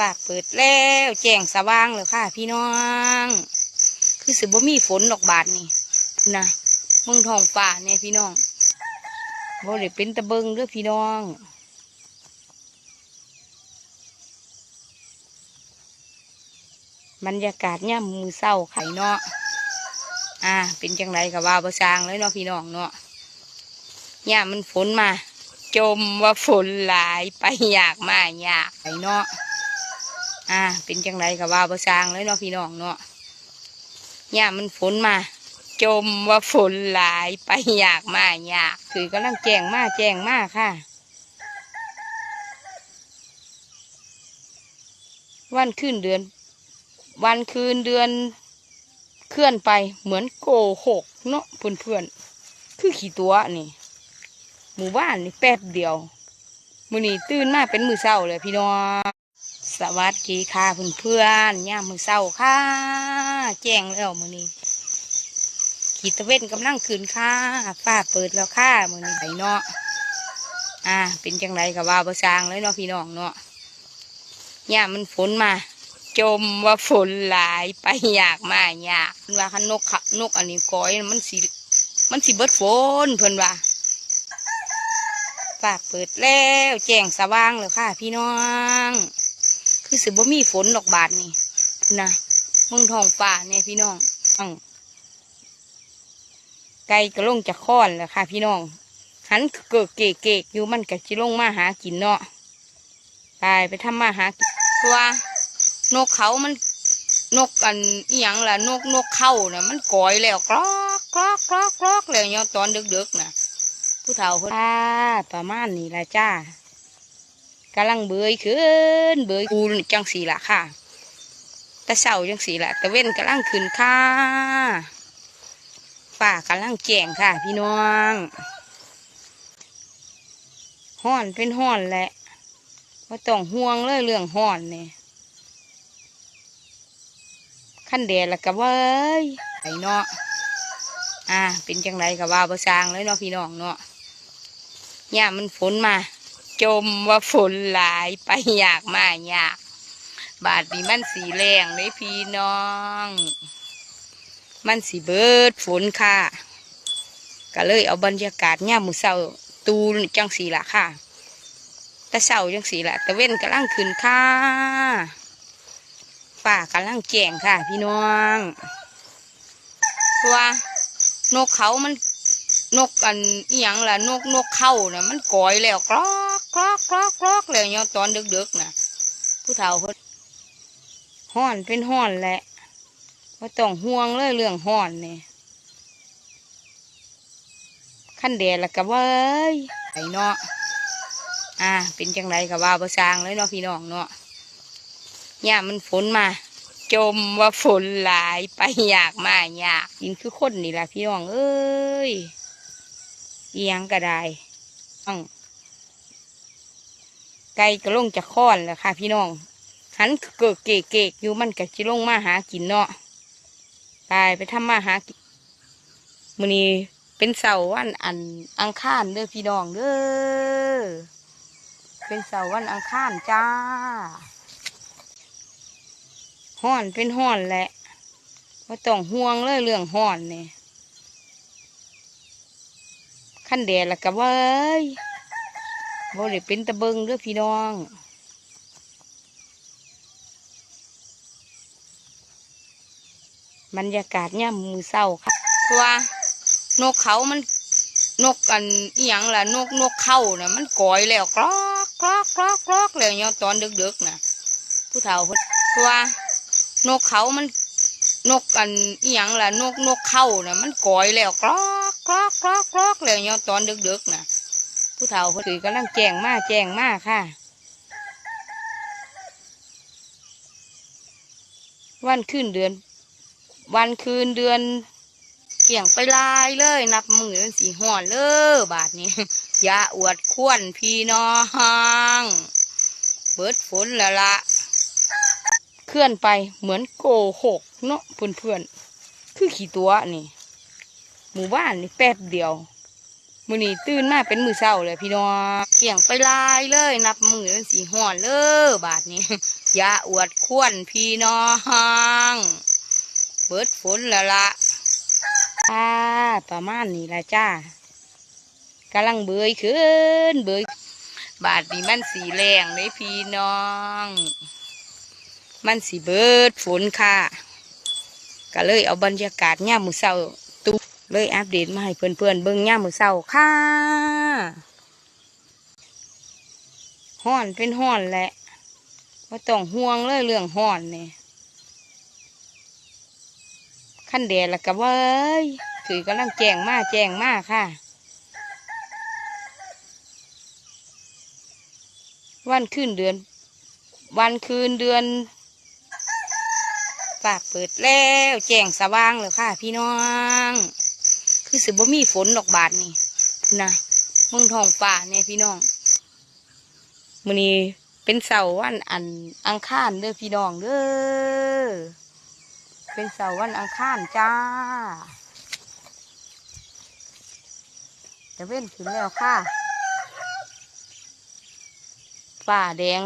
ฝากเปิดแล้วแจ้งสว่างเลยค่ะ พี่น้อง คือสิบ่มีฝนดอกบาทนี่นะเมืองทองฟ้าเนี่ยพี่น้องบ่ได้เป็นตะเบิงเด้อพี่น้องบรรยากาศย่ำมือเศร้าไข่เนาะ อ่า เป็นจังไรกับว่าประชางเลยเนาะพี่น้องเนาะย่ามันฝนมา จมว่าฝนหลายไปอยากมาอยากไปเนาะ อ่า เป็นจังไรกับว่าประชางเลยเนาะพี่น้องเนาะย่ามันฝนมา จมว่าฝนหลายไปอยากมาอยากคือกำลังแจ้งมาแจ้งมาค่ะ วันขึ้นเดือน วันคืนเดือน เคลื่อนไปเหมือนโกหกเนาะเพื่อนๆคือขี่ตัวนี่ หมู่บ้านนี่แป๊บเดียว มือนี้ตื่นมาเป็นมือเศร้าเลยพี่น้อง สวัสดีค่ะเพื่อนๆย่ามมือเศร้าค่ะ แจ้งแล้วมือนี้ขีดตะเว้นกำลังคืนค่ะฟ้าเปิดแล้วค่ะมือนี้ไปเนาะอ่า เป็นจังไรกับว่าประชางเลยเนาะพี่น้องเนาะย่ามันฝนมา จมว่าฝนหลายไปอยากมาอยากเพิ่อนว่าคันนกขะนกอันนี้ก้อยมันสิมันสิเบิดฝนเพิ่อนว่าฝากเปิดแล้วแจ้งสว่างเลยค่ะพี่น้อง คือสิบ่มีฝนดอกบาทนี่นะมืองทองฟ้าเนี่ยพี่น้องอังไก่ก็ลงจากค้อนแล้วค่ะ พี่น้องหันเกิดเกะเกกอยู่มันก็จิลงมาหากินเนาะไปไปทำมาหากินเพราะว่านกเขามันนกอันอหยังล่ะนกนกเข้าน่ะมันก่อยแล้วกรอกกรอกกรอกกรอกแล้วเนี่ยตอนดึกๆน่ะผู้เฒ่าเพิ่นอ่าประมาณนี้ละจ้า กำลังเบยขึ้นเบยกูจังสีละค่ะแต่เศร้าจังสีละแต่เว้นกำลังขึ้นค่ะฝ้ากำลังแจงค่ะ พี่น้องห้อนเป็นห้อนแหละว่าต้องห่วงเลยเรื่องห้อนเนี่ยขั้นแดดล้วก็เว้ยไอเนาะอ่า เป็นจังไรกับว่าประชางเลยเนาะพี่น้องเนาะย่ามมันฝนมา จมว่าฝนหลายไปอยากมาอยาก บาดนี้มันสีแรงเลยพี่น้อง มันสีเบิดฝนค่ะ ก็เลยเอาบรรยากาศย่ามมือเศร้าตูนจังสีละค่ะแต่เศร้าจังสีละแต่เว้นกำลังขึ้นค่ะป่ากำลังแจ้งค่ะ พี่น้องเพราะว่านกเขามัน นกอันอหยังล่ะนกนกเข้าน่ะมันก่อยแล้วกรอกกรอกกรอกกรอกแล้วเนี่ตอนเดึกๆน่ะผู้เฒ่าเพิ่นห้อนเป็นห้อนแหละว่าต้องห่วงเลยเรื่องห้อนเนี่ยขั้นแดดล้วก็เว้ยไอ้เนาะอ่า เป็นจังไรกับว่าประชางเลยเนาะพี่น้องเนาะย่ามมันฝนมา จมว่าฝนหลายไปอยากมาอยากกินคือคนนี่แหละพี่น้องเอ้ย เอียงก็ได้อังไก่ก็ลงจากค้อนแล้วค่ะ พี่น้องหันเกิดเกะเกกอยู่มันก็จิลงมาหากินเนาะไปไปทำมาหากินมือนี้เป็นเสาวันอันอังคารเด้อพี่น้องเด้อเป็นเสาวันอังคารจ้าห้อนเป็นห้อนแหละว่าต้องห่วงเลยเรื่องห้อนเนี่ย ขั้นแดดล้วก็เว้ยบ่ได้เป็นตะเบิงเด้อพี่น้องบรรยากาศย่ำมือเศร้าค่ะเพราะว่านกเขามันนกอันอหยังล่ะนกนกเข้าน่ะมันก่อยแล้วกรอกกรอกกรอกกรอกแล้วเนี่ยตอนดึกๆน่ะผู้เฒ่าเพราะว่านกเขามัน นกอันอหยังล่ะนกนกเข้าน่ะมันก่อยแล้วกรอกกรอกกรอกกรอกแล้วเนี่ยตอนดึกๆน่ะผู้เฒ่าเพิ่นคือกำลังแจ้งมาแจ้งมาค่ะ วันขึ้นเดือน วันคืนเดือนเกี่ยงไปลายเลย นับมือเป็นสีห่อนเลยบาทนี้อย่าอวดควนพี่น้อง เบิดฝนล้วละ เคลื่อนไปเหมือนโกหกเนาะเพื่อนๆคือขี่ตัวนี่ หมู่บ้านนี่แป๊บเดียว มือนี้ตื่นมาเป็นมือเศร้าเลยพี่น้องเกี่ยงไปลายเลย นับมือนสีห่อนเลยบาทนี้อย่าอวดควนพี่น้องเบิดฝนล้วละอ่าประมาณนี้ละจ้ากำลังเบยขึ้นเบยบาทนี้มันสีแรงเลยพี่น้อง มันสีเบิดฝนค่ะ ก็เลยเอาบรรยากาศย่ามมือเศร้าตุเลยอัปเดตมาให้เพื่อนๆเบิ่งย่ามมือเศร้าค่ะห้อนเป็นห้อนแหละว่าต้องห่วงเลยเรื่องห้อนเนี่ยขั้นแดดล้วก็เว้ยคือกำลังแจงมากแจงมากค่ะ วันขึ้นเดือน วันคืนเดือน ฝากเปิดแล้วแจ้งสว่างเลยค่ะ พี่น้อง คือสิบ่มีฝนดอกบาทนี่นะเมืองทองป่าเนี่ยพี่น้องมื้อนี้เป็นเสาร์วันอันอังคารเด้อพี่น้องเด้อเป็นเสาร์วันอังคารจ้าจะเว้นขึ้นแล้วค่ะฝ่าแดง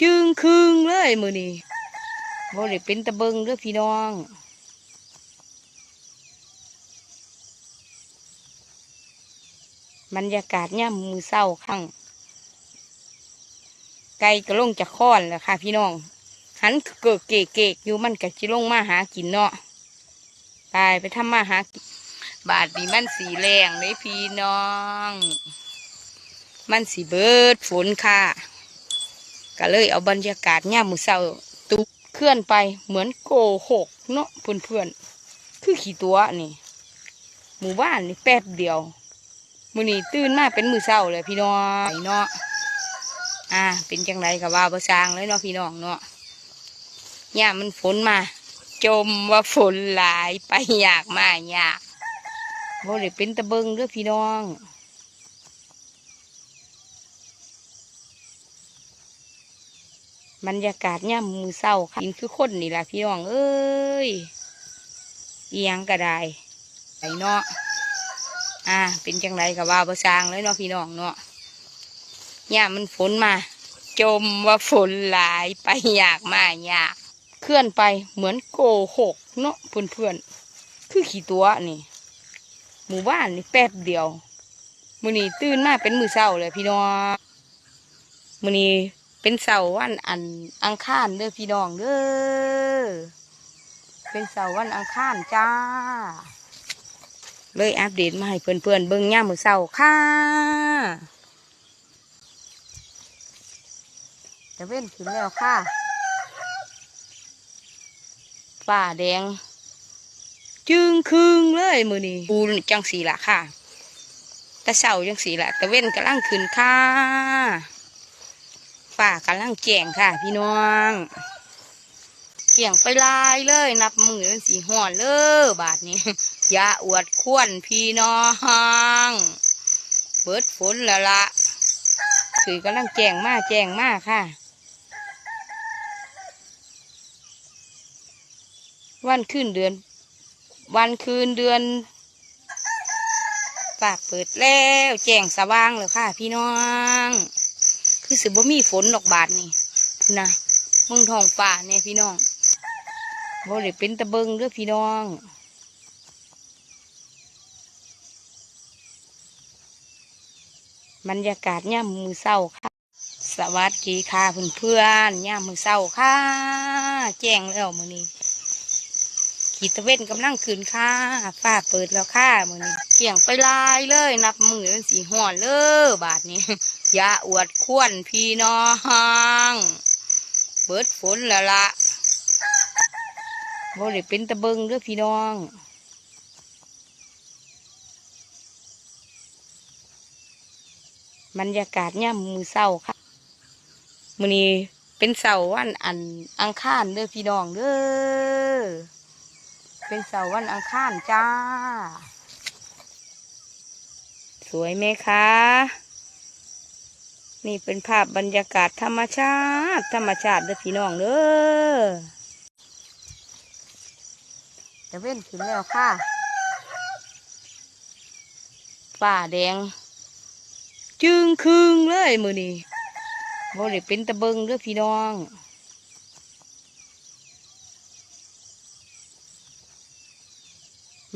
จึงครึงเลยมือนี้ บ่ได้เป็นตะเบิงเด้อพี่น้อง บรรยากาศย่ำมือเศร้าข้างไก่ก็ลงจากค้อนแล้วค่ะ พี่น้อง หันเกิดเกะเกกอยู่มันก็จิลงมาหากินเนาะตายไปทำมาหากินบาดนี้มันสีแรงเลยพี่น้อง มันสีเบิดฝนค่ะ ก็เลยเอาบรรยากาศย่ามมือเศร้าตุก ลื่อนไปเหมือนโกหกเนาะเพื่อนเพื่อนๆคือขี่ตัวนี่ หมู่บ้านนี่แป๊บเดียวมือนี้ตื่นมาเป็นมือเศร้าเลยพี่น้องเนาะอ่า เป็นจังไรกับว่าประสางเลยเนาะพี่น้องเนาะย่ามมันฝนมา จมว่าฝนหลายไปอยากมาอยากบ่ได้เป็นตะเบิงเด้อพี่น้อง บรรยากาศย่ำมือเศร้าค่ะกินคือคนนี่แหละพี่น้องเอ้ยเอียงก็ได้ไอเนาะอ่า เป็นจังไรกับว่าประสางเลยเนาะพี่น้องเนาะย่ามันฝนมา จมว่าฝนหลายไปอยากมาอยาก เคลื่อนไปเหมือนโกหกเนาะเพื่อนเพื่อนคือขี่ตัวนี่ หมู่บ้านนี่แป๊บเดียวมือนี้ตื่นมาเป็นมือเศร้าเลยพี่น้องมือนี้ เป็นเสาร์วันอันอังคารเด้อพี่น้องเด้อเป็นเสาร์วันอังคารจ้า เลยอัปเดตมาให้เพื่อนๆเบิ่งย่ามมือเสาร์ค่ะจะเว้นขึ้นแล้วค่ะฝ่าแดง จึงครึงเลยมือนี้ปูจังสีละค่ะ แต่เสาจังสีละแต่เว้นกำลังขึ้นค่ะ ฝ่ากำลังแจ้งค่ะ พี่น้องเกี่ยงไปลายเลย นับมือนสีห่อนเลยบาทนี้อย่าอวดควนพี่น้องเบิดฝนล้วละคือกำลังแจงมากแจงมากค่ะ วันขึ้นเดือน วันคืนเดือนฝากเปิดแล้ว แจงสว่างเลยค่ะ พี่น้อง คือสิบ่มีฝนดอกบาทนี่นะมืองทองป่าเนี่ยพี่น้องบ่ได้เป็นตะเบิงเด้อพี่น้องบรรยากาศย่ามมือเศร้าค่ะ สวัสดีค่ะเพื่อนเพื่อนย่ามมือเศร้าค่ะ แจ้งแล้วมือนี้ขีดตะเวนกำลังขึ้นค่ะ ฟ้าเปิดแล้วค่ะมือนี้ เกี่ยงไปลายเลย นับมือเป็นสีห่อนเลยบาทนี้อย่าอวดควนพี่น้องเบิดฝนล้วละบ่ได้เป็นตะเบิงเด้อพี่น้องบรรยากาศย่ำมือเศร้าค่ะมือนี้เป็นเสาวันอันอังคารเด้อพี่น้องเด้อเป็นเสาวันอังคารจ้า สวยไหมคะ นี่เป็นภาพบรรยากาศธรรมชาติ ธรรมชาติเด้อพี่น้องเด้อจะเว้นขึ้นแล้วค่ะป่าแดง จึงครึงเลยมือนี้บ่ได้เป็นตะเบิงเด้อพี่น้อง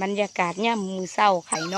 บรรยากาศย่ำมือเศร้าไข่น้อง